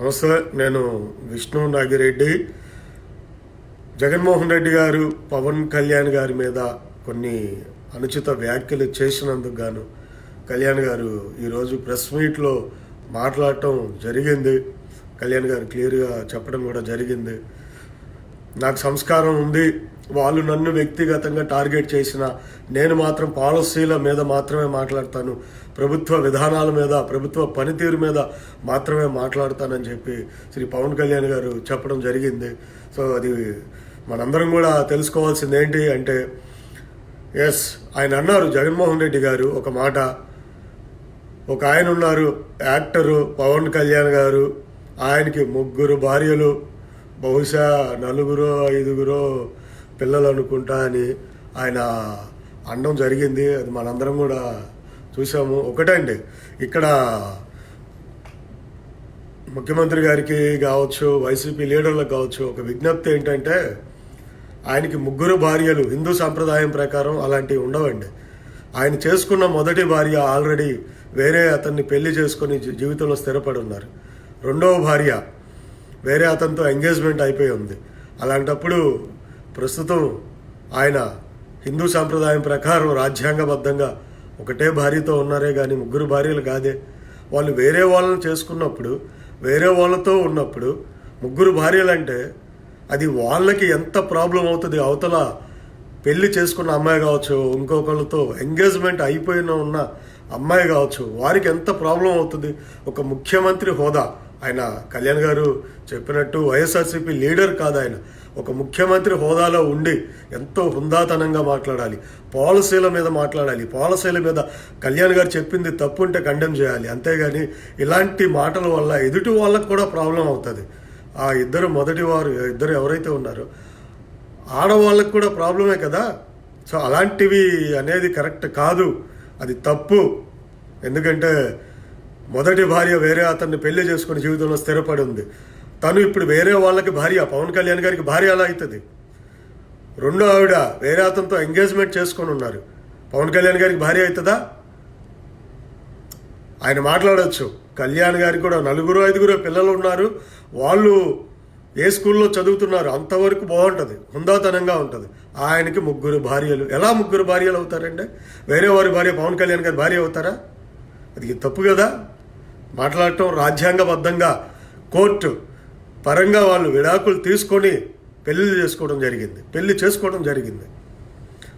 నమస్తే నేను విష్ణు నాగిరెడ్డి జగన్మోహన్ రెడ్డి గారు పవన్ కళ్యాణ్ గారి మీద కొన్ని అనుచిత వ్యాఖ్యలు చేసినందుకు గాను కళ్యాణ్ గారు ఈరోజు ప్రెస్ మీట్లో మాట్లాడటం జరిగింది. కళ్యాణ్ గారు క్లియర్గా చెప్పడం కూడా జరిగింది. నాకు సంస్కారం ఉంది. వాళ్ళు నన్ను వ్యక్తిగతంగా టార్గెట్ చేసిన నేను మాత్రం పాలసీల మీద మాత్రమే మాట్లాడతాను. ప్రభుత్వ విధానాల మీద ప్రభుత్వ పనితీరు మీద మాత్రమే మాట్లాడతానని చెప్పి శ్రీ పవన్ కళ్యాణ్ గారు చెప్పడం జరిగింది. సో అది మనందరం కూడా తెలుసుకోవాల్సింది ఏంటి అంటే ఎస్ ఆయన అన్నారు జగన్మోహన్ రెడ్డి గారు ఒక మాట. ఒక ఆయన ఉన్నారు యాక్టరు పవన్ కళ్యాణ్ గారు. ఆయనకి ముగ్గురు భార్యలు. బహుశా నలుగురో ఐదుగురో పిల్లలు అనుకుంటా అని ఆయన అనడం జరిగింది. అది మనందరం కూడా చూసాము. ఒకటే అండి ఇక్కడ ముఖ్యమంత్రి గారికి కావచ్చు వైసీపీ లీడర్లకు కావచ్చు ఒక విజ్ఞప్తి ఏంటంటే ఆయనకి ముగ్గురు భార్యలు హిందూ సాంప్రదాయం ప్రకారం అలాంటివి ఉండవండి. ఆయన చేసుకున్న మొదటి భార్య ఆల్రెడీ వేరే అతన్ని పెళ్ళి చేసుకుని జీవితంలో స్థిరపడి ఉన్నారు. రెండవ భార్య వేరే అతనితో ఎంగేజ్మెంట్ అయిపోయి ఉంది. అలాంటప్పుడు ప్రస్తుతం ఆయన హిందూ సాంప్రదాయం ప్రకారం రాజ్యాంగబద్ధంగా ఒకటే భార్యతో ఉన్నారే కానీ ముగ్గురు భార్యలు కాదే. వాళ్ళు వేరే వాళ్ళని చేసుకున్నప్పుడు వేరే వాళ్ళతో ఉన్నప్పుడు ముగ్గురు భార్యలంటే అది వాళ్ళకి ఎంత ప్రాబ్లం అవుతుంది అవతల పెళ్ళి చేసుకున్న అమ్మాయి కావచ్చు ఇంకొకళ్ళతో ఎంగేజ్మెంట్ అయిపోయిన ఉన్న అమ్మాయి కావచ్చు వారికి ఎంత ప్రాబ్లం అవుతుంది? ఒక ముఖ్యమంత్రి హోదా. ఆయన కళ్యాణ్ గారు చెప్పినట్టు వైఎస్ఆర్సీపీ లీడర్ కాదు ఆయన. ఒక ముఖ్యమంత్రి హోదాలో ఉండి ఎంతో హుందాతనంగా మాట్లాడాలి. పాలసీల మీద మాట్లాడాలి. పాలసీల మీద కళ్యాణ్ గారు చెప్పింది తప్పు ఉంటే కండెమ్ చేయాలి. అంతేగాని ఇలాంటి మాటల వల్ల ఎదుటి వాళ్ళకు కూడా ప్రాబ్లం అవుతుంది. ఆ ఇద్దరు మొదటి వారు ఇద్దరు ఎవరైతే ఉన్నారో ఆడవాళ్ళకు కూడా ప్రాబ్లమే కదా? సో అలాంటివి అనేది కరెక్ట్ కాదు. అది తప్పు. ఎందుకంటే మొదటి భార్య వేరే అతన్ని పెళ్ళి చేసుకుని జీవితంలో స్థిరపడి ఉంది. తను ఇప్పుడు వేరే వాళ్ళకి భార్య పవన్ కళ్యాణ్ గారికి భార్య అలా అవుతుంది? రెండో ఆవిడ వేరే అతనితో ఎంగేజ్మెంట్ చేసుకొని ఉన్నారు. పవన్ కళ్యాణ్ గారికి భార్య అవుతుందా? ఆయన మాట్లాడవచ్చు కళ్యాణ్ గారికి కూడా నలుగురు ఐదుగురు పిల్లలు ఉన్నారు. వాళ్ళు ఏ స్కూల్లో చదువుతున్నారు అంతవరకు బాగుంటుంది. హుందాతనంగా ఉంటుంది. ఆయనకి ముగ్గురు భార్యలు. ఎలా ముగ్గురు భార్యలు అవుతారంటే వేరే వారి భార్య పవన్ కళ్యాణ్ గారి భార్య అవుతారా? అది తప్పు కదా. మాట్లాడటం రాజ్యాంగబద్ధంగా. కోర్టు పరంగా వాళ్ళు విడాకులు తీసుకొని పెళ్ళి చేసుకోవడం జరిగింది. పెళ్ళి చేసుకోవడం జరిగింది.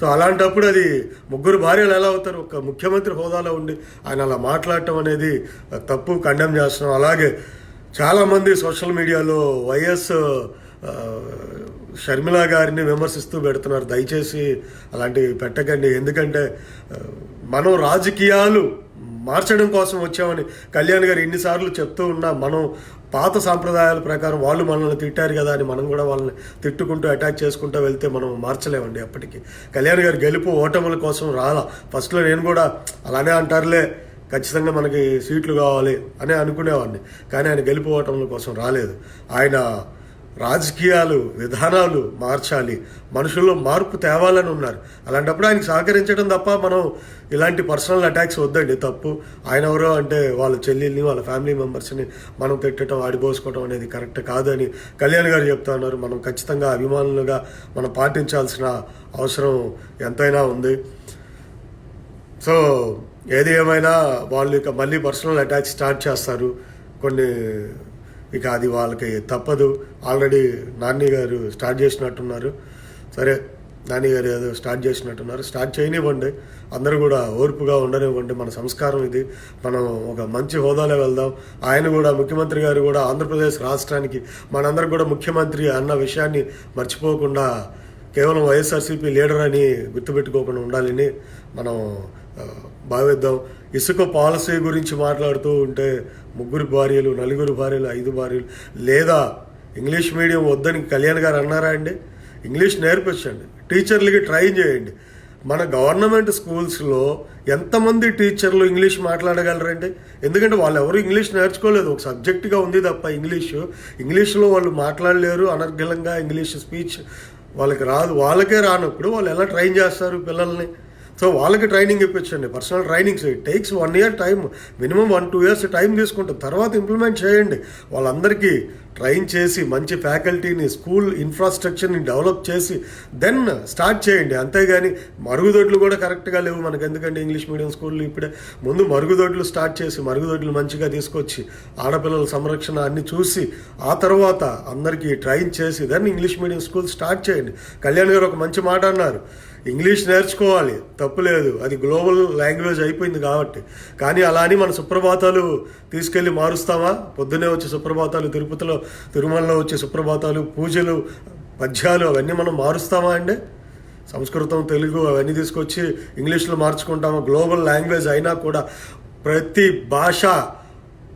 సో అలాంటప్పుడు అది ముగ్గురు భార్యలు ఎలా అవుతారు? ఒక ముఖ్యమంత్రి హోదాలో ఉండి ఆయన అలా మాట్లాడటం అనేది తప్పు కండెమ్ చేస్తున్నాం అలాగే చాలామంది సోషల్ మీడియాలో వైఎస్ షర్మిల గారిని విమర్శిస్తూ పెడుతున్నారు. దయచేసి అలాంటివి పెట్టకండి. ఎందుకంటే మనం రాజకీయాలు మార్చడం కోసం వచ్చామని కళ్యాణ్ గారు ఎన్నిసార్లు చెప్తూ ఉన్నా మనం పాత సాంప్రదాయాల ప్రకారం వాళ్ళు మనల్ని తిట్టారు కదా అని మనం కూడా వాళ్ళని తిట్టుకుంటూ అటాక్ చేసుకుంటూ వెళ్తే మనం మార్చలేమండి అప్పటికి. కళ్యాణ్ గారు గెలుపు ఓటముల కోసం రాలా. ఫస్ట్లో నేను కూడా అలానే అంటారులే ఖచ్చితంగా మనకి సీట్లు కావాలి అని అనుకునేవాడిని. కానీ ఆయన గెలుపు ఓటముల కోసం రాలేదు. ఆయన రాజకీయాలు విధానాలు మార్చాలి. మనుషుల్లో మార్పు తేవాలని ఉన్నారు. అలాంటప్పుడు ఆయనకి సహకరించడం తప్ప మనం ఇలాంటి పర్సనల్ అటాక్స్ వద్దండి. తప్పు. ఆయన ఎవరో అంటే వాళ్ళ చెల్లెల్ని వాళ్ళ ఫ్యామిలీ మెంబర్స్ని మనం తిట్టడం ఆడిపోసుకోవడం అనేది కరెక్ట్ కాదని కళ్యాణ్ గారు చెప్తా ఉన్నారు. మనం ఖచ్చితంగా అభిమానులుగా మనం పాటించాల్సిన అవసరం ఎంతైనా ఉంది. సో ఏది ఏమైనా వాళ్ళు ఇక మళ్ళీ పర్సనల్ అటాక్స్ స్టార్ట్ చేస్తారు. కొన్ని ఇక అది వాళ్ళకి తప్పదు. ఆల్రెడీ నాని గారు స్టార్ట్ చేసినట్టున్నారు. సరే నాని గారు ఏదో స్టార్ట్ చేసినట్టున్నారు. స్టార్ట్ చేయనివ్వండి. అందరూ కూడా ఓర్పుగా ఉండనివ్వండి. మన సంస్కారం ఇది. మనం ఒక మంచి హోదాలో వెళ్దాం. ఆయన కూడా ముఖ్యమంత్రి గారు కూడా ఆంధ్రప్రదేశ్ రాష్ట్రానికి మనందరం కూడా ముఖ్యమంత్రి అన్న విషయాన్ని మర్చిపోకుండా కేవలం వైఎస్ఆర్సీపీ లీడర్ అని గుర్తుపెట్టుకోకుండా ఉండాలని మనం భావిద్దాం. ఇసుక పాలసీ గురించి మాట్లాడుతూ ఉంటే ముగ్గురు భార్యలు నలుగురు భార్యలు ఐదు భార్యలు. లేదా ఇంగ్లీష్ మీడియం వద్దని కళ్యాణ్ గారు అన్నారా అండి? ఇంగ్లీష్ నేర్పించండి. టీచర్లకి ట్రైన్ చేయండి. మన గవర్నమెంట్ స్కూల్స్లో ఎంతమంది టీచర్లు ఇంగ్లీష్ మాట్లాడగలరండి? ఎందుకంటే వాళ్ళు ఎవరు ఇంగ్లీష్ నేర్చుకోలేదు. ఒక సబ్జెక్టుగా ఉంది తప్ప ఇంగ్లీషు. ఇంగ్లీష్లో వాళ్ళు మాట్లాడలేరు అనర్గళంగా ఇంగ్లీష్ స్పీచ్ వాళ్ళకి రాదు. వాళ్ళకే రానప్పుడు వాళ్ళు ఎలా ట్రైన్ చేస్తారు పిల్లల్ని? సో వాళ్ళకి ట్రైనింగ్ ఇప్పించండి. Personal trainings it takes one year time minimum one two years time తీసుకుంటాం తర్వాత ఇంప్లిమెంట్ చేయండి. వాళ్ళందరికీ ట్రైన్ చేసి మంచి ఫ్యాకల్టీని స్కూల్ ఇన్ఫ్రాస్ట్రక్చర్ని డెవలప్ చేసి దెన్ స్టార్ట్ చేయండి. అంతేగాని మరుగుదొడ్లు కూడా కరెక్ట్గా లేవు మనకు. ఎందుకంటే ఇంగ్లీష్ మీడియం స్కూళ్ళు ఇప్పుడే ముందు మరుగుదొడ్లు స్టార్ట్ చేసి మరుగుదొడ్లు మంచిగా తీసుకొచ్చి ఆడపిల్లల సంరక్షణ అన్ని చూసి ఆ తర్వాత అందరికీ ట్రైన్ చేసి then English medium school start చేయండి. కళ్యాణ్ గారు ఒక మంచి మాట అన్నారు. ఇంగ్లీష్ నేర్చుకోవాలి తప్పులేదు. అది గ్లోబల్ లాంగ్వేజ్ అయిపోయింది కాబట్టి. కానీ అలా అని మన సుప్రభాతాలు తీసుకెళ్ళి మారుస్తామా? పొద్దునే వచ్చే సుప్రభాతాలు తిరుపతిలో తిరుమలలో వచ్చే సుప్రభాతాలు పూజలు పద్యాలు అవన్నీ మనం మారుస్తామా అండి? సంస్కృతం తెలుగు అవన్నీ తీసుకొచ్చి ఇంగ్లీష్లో మార్చుకుంటామా? గ్లోబల్ లాంగ్వేజ్ అయినా కూడా ప్రతి భాష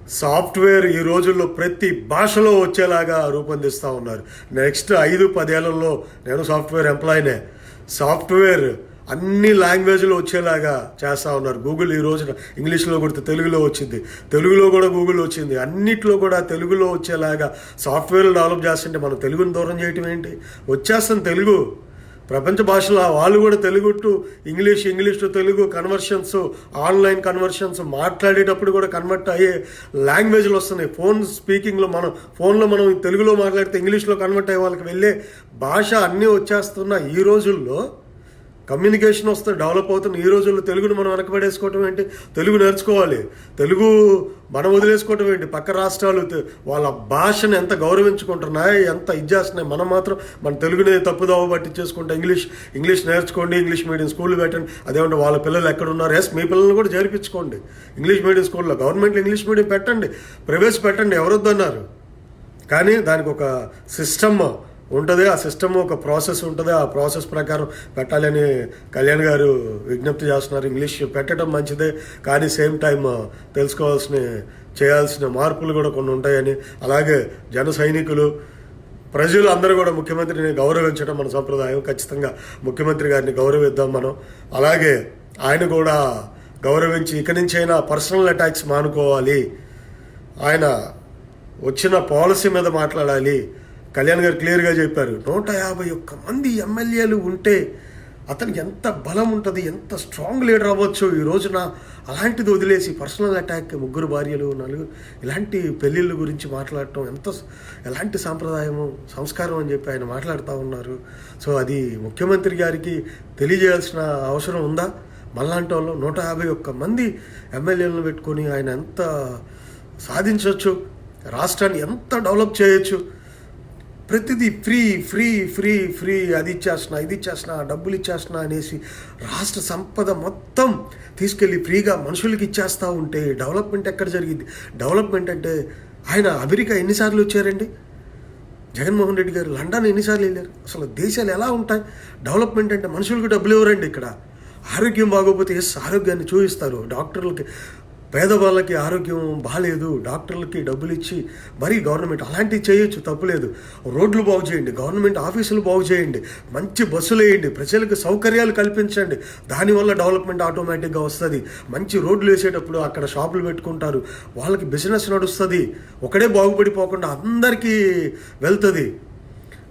సాఫ్ట్వేర్ ఈ రోజుల్లో ప్రతి భాషలో వచ్చేలాగా రూపొందిస్తూ ఉన్నారు. నెక్స్ట్ ఐదు పదేళ్ళలో నేను సాఫ్ట్వేర్ ఎంప్లాయీనే. సాఫ్ట్వేర్ అన్ని లాంగ్వేజ్లో వచ్చేలాగా చేస్తూ ఉన్నారు. గూగుల్ ఈ రోజున ఇంగ్లీష్లో కొడితే తెలుగులో వచ్చింది. తెలుగులో కూడా గూగుల్ వచ్చింది. అన్నిట్లో కూడా తెలుగులో వచ్చేలాగా సాఫ్ట్వేర్లు డెవలప్ చేస్తుంటే మనం తెలుగుని దూరం చేయటం ఏంటి? వచ్చేస్తాం తెలుగు. ప్రపంచ భాషలో వాళ్ళు కూడా Telugu to English English to Telugu conversions online conversions మాట్లాడేటప్పుడు కూడా కన్వర్ట్ అయ్యే లాంగ్వేజ్లు వస్తున్నాయి. ఫోన్ స్పీకింగ్లో మనం ఫోన్లో మనం తెలుగులో మాట్లాడితే ఇంగ్లీష్లో కన్వర్ట్ అయ్యే వాళ్ళకి వెళ్ళే భాష అన్నీ వచ్చేస్తున్న ఈ రోజుల్లో కమ్యూనికేషన్ వస్తే డెవలప్ అవుతుంది. ఈ రోజుల్లో తెలుగును మనం వెనకబడేసుకోవటం ఏంటి? తెలుగు నేర్చుకోవాలి. తెలుగు మనం వదిలేసుకోవటం ఏంటి? పక్క రాష్ట్రాలు వాళ్ళ భాషను ఎంత గౌరవించుకుంటున్నాయి ఎంత ఇది చేస్తున్నాయి మనం మాత్రం మన తెలుగుని తప్పుదోవ పట్టించేసుకుంటే ఇంగ్లీష్ ఇంగ్లీష్ నేర్చుకోండి ఇంగ్లీష్ మీడియం స్కూల్ పెట్టండి. అదేమంటే వాళ్ళ పిల్లలు ఎక్కడ ఉన్నారు ఎస్ మీ పిల్లల్ని కూడా చేర్పించుకోండి. ఇంగ్లీష్ మీడియం స్కూల్లో గవర్నమెంట్ ఇంగ్లీష్ మీడియం పెట్టండి. ప్రవేశపెట్టండి. ఎవరొద్దన్నారు? కానీ దానికి ఒక సిస్టమ్ ఉంటుంది ఆ సిస్టమ్ ఒక ప్రాసెస్ ఉంటుంది. ఆ ప్రాసెస్ ప్రకారం పెట్టాలని కళ్యాణ్ గారు విజ్ఞప్తి చేస్తున్నారు. ఇంగ్లీష్ పెట్టడం మంచిదే కానీ సేమ్ టైం తెలుసుకోవాల్సిన చేయాల్సిన మార్పులు కూడా కొన్ని ఉంటాయని. అలాగే జన సైనికులు ప్రజలు అందరూ కూడా ముఖ్యమంత్రిని గౌరవించడం మన సంప్రదాయం. ఖచ్చితంగా ముఖ్యమంత్రి గారిని గౌరవిద్దాం మనం. అలాగే ఆయన కూడా గౌరవించి ఇక నుంచైనా పర్సనల్ అటాక్స్ మానుకోవాలి. ఆయన వచ్చిన పాలసీ మీద మాట్లాడాలి. కళ్యాణ్ గారు క్లియర్గా చెప్పారు నూట యాభై ఒక్క మంది ఎమ్మెల్యేలు ఉంటే అతనికి ఎంత బలం ఉంటుంది ఎంత స్ట్రాంగ్ లీడర్ అవ్వచ్చు ఈ రోజున అలాంటిది వదిలేసి పర్సనల్ అటాక్ ముగ్గురు భార్యలు నలుగురు ఇలాంటి పెళ్ళిళ్ళ గురించి మాట్లాడటం ఎంత ఎలాంటి సాంప్రదాయము సంస్కారం అని చెప్పి ఆయన మాట్లాడుతూ ఉన్నారు. సో అది ముఖ్యమంత్రి గారికి తెలియజేయాల్సిన అవసరం ఉందా? మళ్ళాంటి వాళ్ళు నూట యాభై ఒక్క మంది ఎమ్మెల్యేలను పెట్టుకొని ఆయన ఎంత సాధించవచ్చు రాష్ట్రాన్ని ఎంత డెవలప్ చేయొచ్చు ప్రతిదీ ఫ్రీ ఫ్రీ ఫ్రీ ఫ్రీ అది ఇచ్చేస్తున్నా ఇది ఇచ్చేస్తున్నా డబ్బులు ఇచ్చేస్తున్నా అనేసి రాష్ట్ర సంపద మొత్తం తీసుకెళ్ళి ఫ్రీగా మనుషులకి ఇచ్చేస్తూ ఉంటే డెవలప్మెంట్ ఎక్కడ జరిగింది? డెవలప్మెంట్ అంటే ఆయన అమెరికా ఎన్నిసార్లు వచ్చారండి? జగన్మోహన్ రెడ్డి గారు లండన్ ఎన్నిసార్లు వెళ్ళారు? అసలు దేశాలు ఎలా ఉంటాయి? డెవలప్మెంట్ అంటే మనుషులకు డబ్బులు ఇవ్వరండి ఇక్కడ? ఆరోగ్యం బాగోకపోతే ఎస్ ఆరోగ్యాన్ని చూపిస్తారు డాక్టర్లకి పేదవాళ్ళకి ఆరోగ్యం బాగాలేదు డాక్టర్లకి డబ్బులు ఇచ్చి మరీ గవర్నమెంట్ అలాంటివి చేయొచ్చు తప్పులేదు. రోడ్లు బాగు చేయండి గవర్నమెంట్ ఆఫీసులు బాగు చేయండి మంచి బస్సులు వేయండి ప్రజలకు సౌకర్యాలు కల్పించండి. దానివల్ల డెవలప్మెంట్ ఆటోమేటిక్గా వస్తుంది. మంచి రోడ్లు వేసేటప్పుడు అక్కడ షాపులు పెట్టుకుంటారు. వాళ్ళకి బిజినెస్ నడుస్తుంది. ఒకడే బాగుపడిపోకుండా అందరికీ వెళ్తుంది.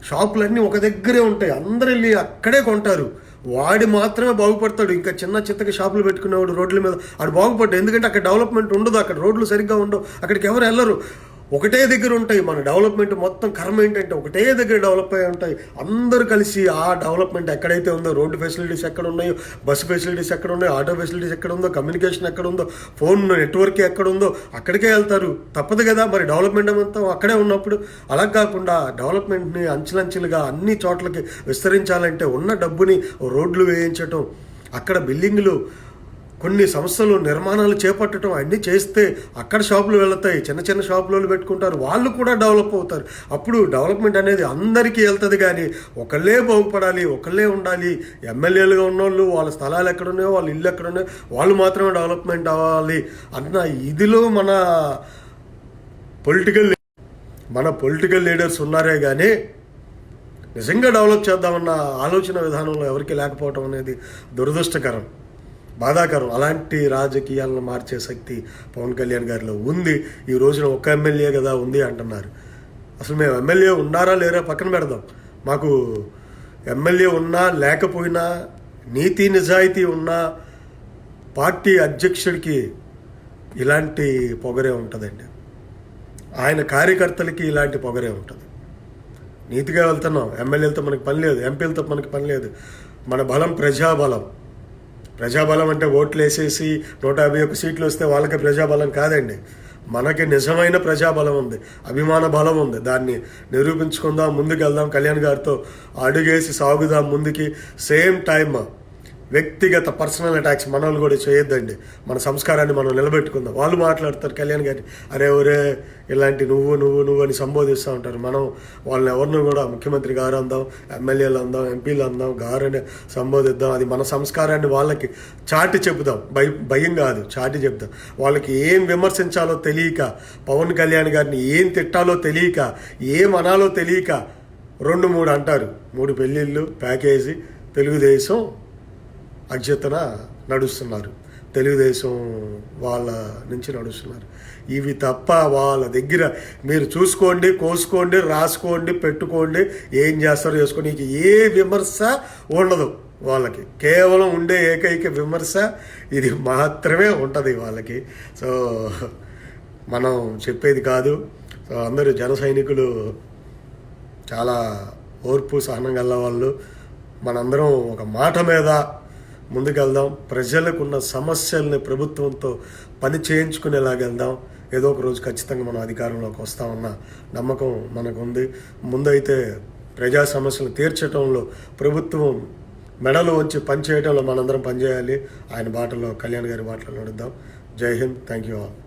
షాపులన్నీ ఒక దగ్గరే ఉంటాయి. అందరు వెళ్ళి అక్కడే కొంటారు. వాడి మాత్రమే బాగుపడతాడు. ఇంకా చిన్న చిత్తకి షాపులు పెట్టుకునేవాడు రోడ్ల మీద. ఆడు బాగుపడ్డాడు. ఎందుకంటే అక్కడ డెవలప్మెంట్ ఉండదు. అక్కడ రోడ్లు సరిగ్గా ఉండవు. అక్కడికి ఎవరు వెళ్ళరు. ఒకటే దగ్గర ఉంటాయి. మన డెవలప్మెంట్ మొత్తం కర్మ ఏంటంటే ఒకటే దగ్గర డెవలప్ అయి ఉంటాయి. అందరూ కలిసి ఆ డెవలప్మెంట్ ఎక్కడైతే ఉందో రోడ్డు ఫెసిలిటీస్ ఎక్కడ ఉన్నాయో బస్సు ఫెసిలిటీస్ ఎక్కడ ఉన్నాయో ఆటో ఫెసిలిటీస్ ఎక్కడ ఉందో కమ్యూనికేషన్ ఎక్కడ ఉందో ఫోన్ నెట్వర్క్ ఎక్కడ ఉందో అక్కడికే వెళ్తారు. తప్పదు కదా మరి డెవలప్మెంట్ మొత్తం అక్కడే ఉన్నప్పుడు. అలా కాకుండా డెవలప్మెంట్ని అంచెలంచెలుగా అన్ని చోట్లకి విస్తరించాలంటే ఉన్న డబ్బుని రోడ్లు వేయించటం అక్కడ బిల్డింగ్లు కొన్ని సంస్థలు నిర్మాణాలు చేపట్టడం అన్నీ చేస్తే అక్కడ షాపులు వెళతాయి చిన్న చిన్న షాపులలో పెట్టుకుంటారు వాళ్ళు కూడా డెవలప్ అవుతారు. అప్పుడు డెవలప్మెంట్ అనేది అందరికీ వెళ్తుంది కానీ ఒకళ్ళే బాగుపడాలి ఒకళ్ళే ఉండాలి. ఎమ్మెల్యేలుగా ఉన్నోళ్ళు వాళ్ళ స్థలాలు ఎక్కడున్నాయో వాళ్ళ ఇల్లు ఎక్కడున్నాయో వాళ్ళు మాత్రమే డెవలప్మెంట్ అవ్వాలి అన్న ఇదిలో మన పొలిటికల్ మన పొలిటికల్ లీడర్స్ ఉన్నారే కానీ నిజంగా డెవలప్ చేద్దామన్న ఆలోచన విధానంలో ఎవరికి లేకపోవటం అనేది దురదృష్టకరం. బాధాకరం. అలాంటి రాజకీయాలను మార్చే శక్తి పవన్ కళ్యాణ్ గారిలో ఉంది. ఈ రోజున ఒక్క ఎమ్మెల్యే కదా ఉంది అంటున్నారు. అసలు మేము ఎమ్మెల్యే ఉన్నారా లేరా పక్కన పెడదాం. మాకు ఎమ్మెల్యే ఉన్నా లేకపోయినా నీతి నిజాయితీ ఉన్న పార్టీ అధ్యక్షుడికి ఇలాంటి పొగరే ఉంటుందండి. ఆయన కార్యకర్తలకి ఇలాంటి పొగరే ఉంటుంది. నీతిగా వెళ్తున్నాం. ఎమ్మెల్యేలతో మనకి పని లేదు. ఎంపీలతో మనకి పని లేదు. మన బలం ప్రజాబలం. ప్రజాబలం అంటే ఓట్లు వేసేసి నూట యాభై ఒక్క సీట్లు వస్తే వాళ్ళకి ప్రజాబలం కాదండి. మనకి నిజమైన ప్రజాబలం ఉంది. అభిమాన బలం ఉంది. దాన్ని నిరూపించుకుందాం ముందుకు వెళ్దాం కళ్యాణ్ గారితో అడుగేసి సాగుదాం ముందుకి. సేమ్ టైమ్ వ్యక్తిగత పర్సనల్ అటాక్స్ మనల్ని కూడా చేయొద్దండి. మన సంస్కారాన్ని మనం నిలబెట్టుకుందాం. వాళ్ళు మాట్లాడతారు కళ్యాణ్ గారిని అరే ఒరే ఇలాంటి నువ్వు నువ్వు నువ్వు అని సంబోధిస్తూ ఉంటారు. మనం వాళ్ళని ఎవరిని కూడా ముఖ్యమంత్రి గారు అందాం ఎమ్మెల్యేలు అందాం ఎంపీలు అందాం గారని సంబోధిద్దాం. అది మన సంస్కారాన్ని వాళ్ళకి చాటి చెబుదాం. భయ భయం కాదు చాటి చెప్దాం వాళ్ళకి ఏం విమర్శించాలో తెలియక పవన్ కళ్యాణ్ గారిని ఏం తిట్టాలో తెలియక ఏం అనాలో తెలియక రెండు మూడు అంటారు. మూడు పెళ్ళిళ్ళు ప్యాకేజీ తెలుగుదేశం అధ్యతన నడుస్తున్నారు. తెలుగుదేశం వాళ్ళ నుంచి నడుస్తున్నారు. ఇవి తప్ప వాళ్ళ దగ్గర మీరు చూసుకోండి కోసుకోండి రాసుకోండి పెట్టుకోండి ఏం చేస్తారో చేసుకోండి. నీకు ఏ విమర్శ ఉండదు వాళ్ళకి. కేవలం ఉండే ఏకైక విమర్శ ఇది మాత్రమే ఉంటుంది వాళ్ళకి. సో మనం చెప్పేది కాదు. సో అందరూ జన సైనికులు చాలా ఓర్పు సహనం గల వాళ్ళు. మనందరం ఒక మాట మీద ముందుకెళ్దాం. ప్రజలకున్న సమస్యల్ని ప్రభుత్వంతో పని చేయించుకునేలాగెళ్దాం ఏదో ఒక రోజు ఖచ్చితంగా మనం అధికారంలోకి వస్తామన్న నమ్మకం మనకుంది. ముందైతే ప్రజా సమస్యలు తీర్చడంలో ప్రభుత్వం మెడలు వచ్చి పనిచేయడంలో మనందరం పనిచేయాలి. ఆయన బాటలో కళ్యాణ్ గారి బాటలో నడుద్దాం. జై హింద్. Thank you all.